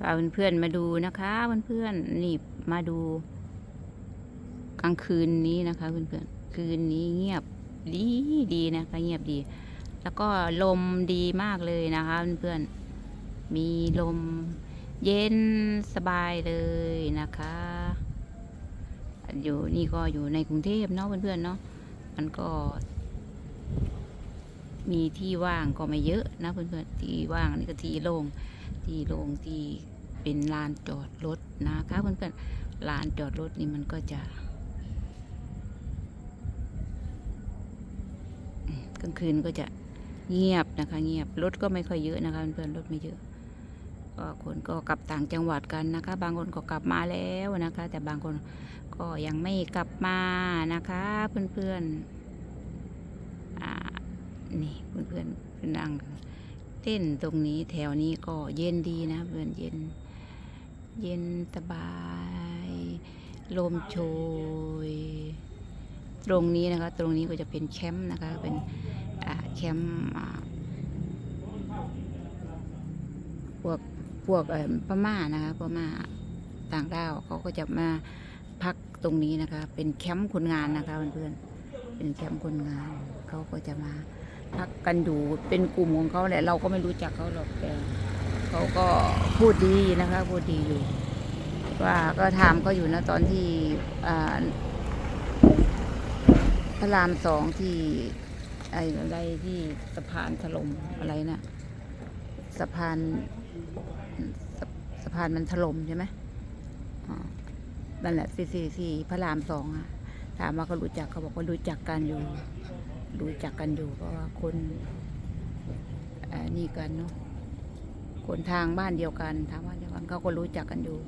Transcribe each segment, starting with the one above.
พาเพื่อนๆมาดูนะคะเพื่อนๆนี่มาดู กลางคืนนี้นะคะเพื่อนๆคืนนี้เงียบดีดีนะคะเงียบดี แล้วก็ลมดีมากเลยนะคะเพื่อนๆมีลมเย็นสบายเลยนะคะ อยู่นี่ก็อยู่ในกรุงเทพเนาะเพื่อนๆเนาะมันก็ มีที่ว่างก็ไม่เยอะนะเพื่อนๆที่ว่างนี่ก็ที่โล่งที่โล่งที่ เป็นลานจอดรถนะคะเพื่อนๆลานจอดรถนี่มันก็จะกลางคืนก็จะเงียบนะคะ เงียบรถก็ไม่ค่อยเยอะนะคะเพื่อนๆรถไม่เยอะก็คนก็กลับต่างจังหวัดกันนะคะ บางคนก็กลับมาแล้วนะคะ แต่บางคนก็ยังไม่กลับมานะคะ เพื่อนๆอ่านี่เพื่อนเพื่อนนั่งเต้นตรงนี้แถวนี้ก็เย็นดีนะเพื่อนเย็น เย็นสบาย ลมโชย ตรงนี้นะคะ ตรงนี้ก็จะเป็นแคมป์นะคะ เป็นแคมป์พวกพวกเอ่อพม่านะคะพม่าต่างด้าวเขาก็จะมาพักตรงนี้นะคะ เป็นแคมป์คนงานนะคะเพื่อนๆเป็นแคมป์คนงานเขาก็จะมาพักกันอยู่เป็นกลุ่มของเขาแหละเราก็ไม่รู้จักเขาหรอกแต่ เขาก็พูดดีนะคะ พูดดีอยู่ว่าก็ถามเขาอยู่นะตอนที่พระรามสองที่ไอ้อะไรที่สะพานถล่มอะไรนะ่ะสะพานสะสะพานมันถล่มใช่ไหมนั่นแหละที่ที่ที่พระรามสองอะถามว่าเขารู้จักเขาบอกว่ารู้จักกันอยู่ รู้จักกันอยู่เพราะว่าคนนี่กันเนาะ นทางบ้านเดียวกันทางบ้านเดียวกันเขาก็รู้จักกันอยู่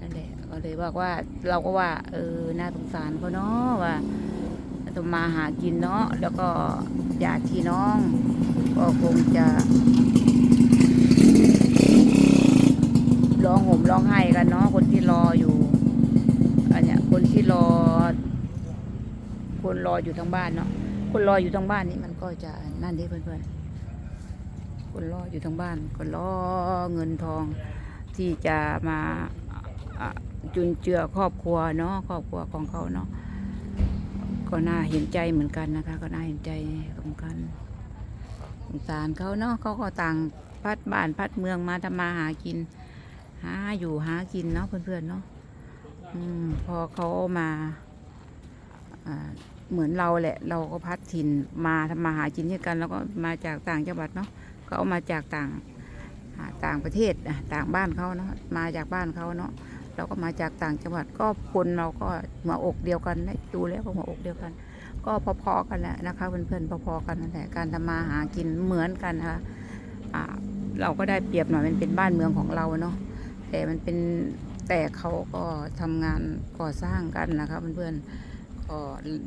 นั่นแหละก็เลยบอกว่าเราก็ว่า เออน่าสงสารเขาเนาะว่าต้องมาหากินเนาะแล้วก็ญาติพี่น้อง ก็คงจะร้องห่มร้องไห้กันเนาะคนที่รออยู่อันเนี้ยคนที่รอ คนรออยู่ทางบ้านเนาะคนรออยู่ทางบ้านนี่มันก็จะนั่นดิเพื่อนๆ คนรออยู่ทางบ้านก็รอเงินทองที่จะมาะจุนเจือครอบครัวเนาะครอบครัวของเขาเนาะก็น่าเห็นใจเหมือนกันนะคะ ก็น่าเห็นใจเหมือนกันสงสารเขาเนาะเขาก็ต่างพัดบ้านพัดเมืองมาทำมาหากิน หาอยู่หากินเนาะเพื่อนๆเนาะอพอเขามาเหมือนเราแหละ เราก็พัดถิ่นมาทำมาหากินด้วยกัน แล้วก็มาจากต่างจังหวัดเนาะ เขามาจากต่างต่างประเทศต่างบ้านเขาเนาะมาจากบ้านเขาเนาะเราก็มาจากต่างจังหวัดก็คนเราก็หัวอกเดียวกันดูแล้วก็หัวอกเดียวกัน ก็พอๆกันแหละนะคะเพื่อนๆพอๆกันนั่นแหละการทำมาหากินเหมือนกันนะคะอ่าเราก็ได้เปรียบหน่อยมันเป็นบ้านเมืองของเราเนาะแต่มันเป็นแต่เขาก็ทำงานก่อสร้างกันนะคะเพื่อนๆก็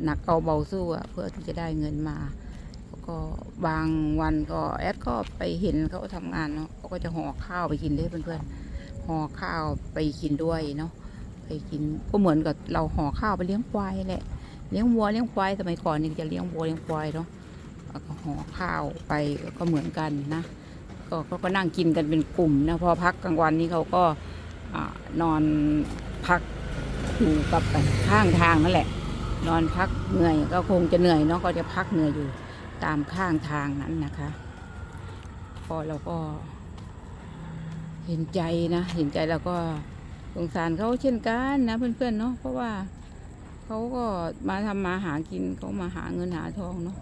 หนักเอาเบาสู้อะเพื่อที่จะได้เงินมา ก็บางวันก็แอดก็ไปเห็นเขาทำงานเนาะเขาก็จะห่อข้าวไปกินด้วยเพื่อนๆห่อข้าวไปกินด้วยเนาะไปกินก็เหมือนกับเราห่อข้าวไปเลี้ยงควายแหละเลี้ยงวัวเลี้ยงควายสมัยก่อนนี่จะเลี้ยงวัวเลี้ยงควายเนาะก็ห่อข้าวไปก็เหมือนกันนะก็เขาก็นั่งกินกันเป็นกลุ่มนะพอพักกลางวันนี้เขาก็อนอนพักอยู่กับข้างทางนั่นแหละ นอนพักเหนื่อยก็คงจะเหนื่อยเนาะก็จะพักเหนื่อยอยู่ ตามข้างทางนั้นนะคะพอเราก็เห็นใจนะ เห็นใจแล้วก็สงสารเขาเช่นกันนะเพื่อนๆเนาะเพราะว่าเขาก็มาทำมาหากินเขามาหาเงินหาทองเนาะ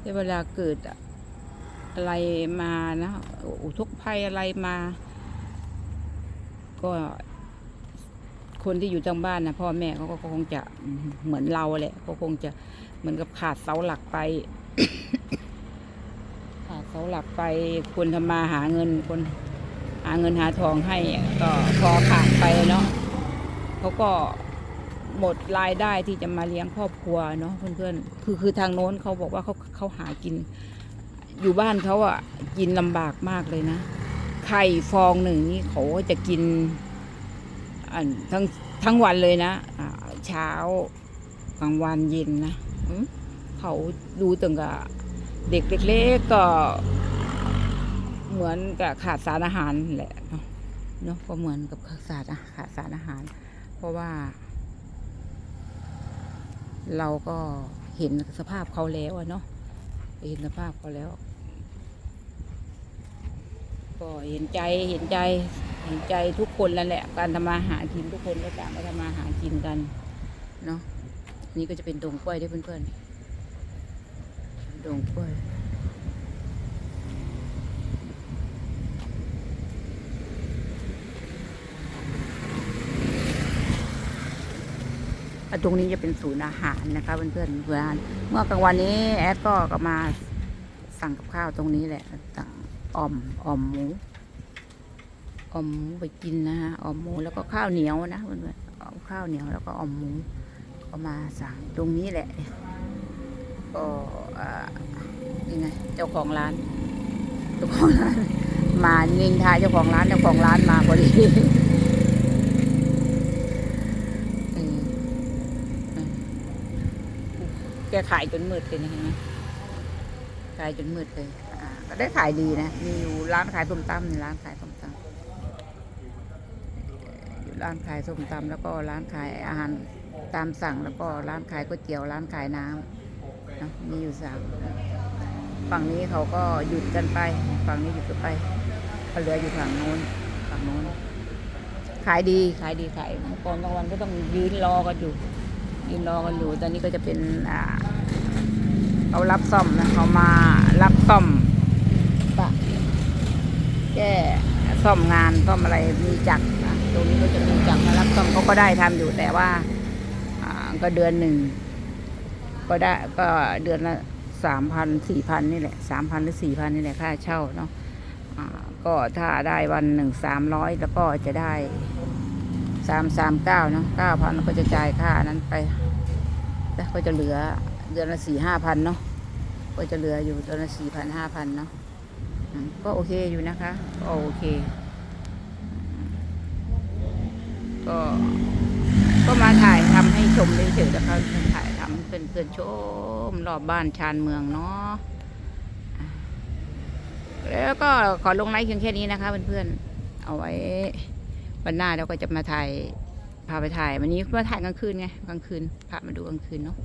แต่เวลาเกิดอะไรมานะอุทกภัยอะไรมา ก็ คนที่อยู่ทางบ้านนะพ่อแม่เขาก็คงจะเหมือนเราแหละก็คงจะเหมือนกับขาดเสาหลักไป เสาหลักไปคนทำมาหาเงินคนหาเงินหาทองให้ก็พอขาดไปเนาะเขาก็หมดรายได้ที่จะมาเลี้ยงครอบครัวเนาะเพื่อนๆคือคือทางโน้นเขาบอกว่าเขาเขาหากิน อยู่บ้านเขาอะกินลำบากมากเลยนะไข่ฟองหนึ่งนี่เขาจะกินอันทั้งทั้งวันเลยนะเช้ากลางวันเย็นนะอื เขาดูตึงกับเด็กเล็กๆก็เหมือนกับขาดสารอาหารแหละเนาะเนาะก็เหมือนกับขาดสารอาขาดสารอาหาร เพราะว่า เราก็เห็นสภาพเขาแล้วเนาะเห็นสภาพเขาแล้ว ก็เห็นใจเห็นใจเห็นใจทุกคนนั่นแหละ การทำมาหากินทุกคนก็ต่างก็ทำมาหากินกันเนาะนี่ก็จะเป็นดงกล้วยด้วยเพื่อนๆ ดงกล้วยตรงนี้จะเป็นศูนย์อาหารนะคะเพื่อนๆเพื่อนเมื่อกลางวันนี้แอดก็กมาสั่งกับข้าวตรงนี้แหละสั่งอ่อมอ่อมหมูอ่อมหมูไปกินนะฮะอ่อมหมูแล้วก็ข้าวเหนียวนะเพื่อนๆเอาข้าวเหนียวแล้วก็อ่อมหมูก็มาสั่งตรงนี้แหละก็ ยังไงเจ้าของร้านเจ้าของร้าน มานินทาเจ้าของร้านเจ้าของร้านมาพอดีแกขายจนมืดเลยนะเห็นไหมขายจนมืดเลยก็ได้ขายดีนะ มีอยู่ร้านขายส้มตำร้านขายส้มตำอยู่ร้านขายส้มตำแล้วก็ร้านขายอาหารตามสั่งแล้วก็ร้านขายก๋วยเตี๋ยวร้านขายน้ำ นะมีอยู่สามฝั่งนี้เขาก็หยุดกันไป ฝั่งนี้หยุดกันไปก็เหลืออยู่ฝั่งโน้นฝั่งโน้นขายดีขายดีขายเมื่อก่อนบางวันก็ต้องยืนรอกันอยู่ ยืนรอกันอยู่ ตอนนี้ก็จะเป็นอ่าเขารับซ่อมนะเขามารับซ่อมปะแก้ซ่อมงานซ่อมอะไรมีจักรนะตรงนี้ก็จะมีจักรมารับซ่อมเขาก็ได้ทำอยู่แต่ว่าอ่าก็เดือนหนึ่ง ก็ได้ก็เดือนละสามพันสี่พันนี่แหละสามพันหรือสี่พันนี่แหละค่าเช่าเนาะก็ถ้าได้วันหนึ่งสามร้อยแล้วก็จะได้สามสามเก้าเนาะเก้าพันก็จะจ่ายค่านั้นไป แล้วก็จะเหลือเดือนละสี่ห้าพันเนาะก็จะเหลืออยู่เดือนละสี่พันห้าพันเนาะก็โอเคอยู่นะคะก็โอเค ก็ก็มาถ่ายทำให้ชมเฉยๆนะคะถ่าย ทำเป็นเพื่อนๆชมรอบบ้านชานเมืองเนาะแล้วก็ขอลงไลค์เพียงแค่นี้นะคะเพื่อนๆเอาไว้วันหน้าเราก็จะมาถ่ายพาไปถ่ายวันนี้มาถ่ายกลางคืนไงกลางคืนพามาดูกลางคืนเนาะ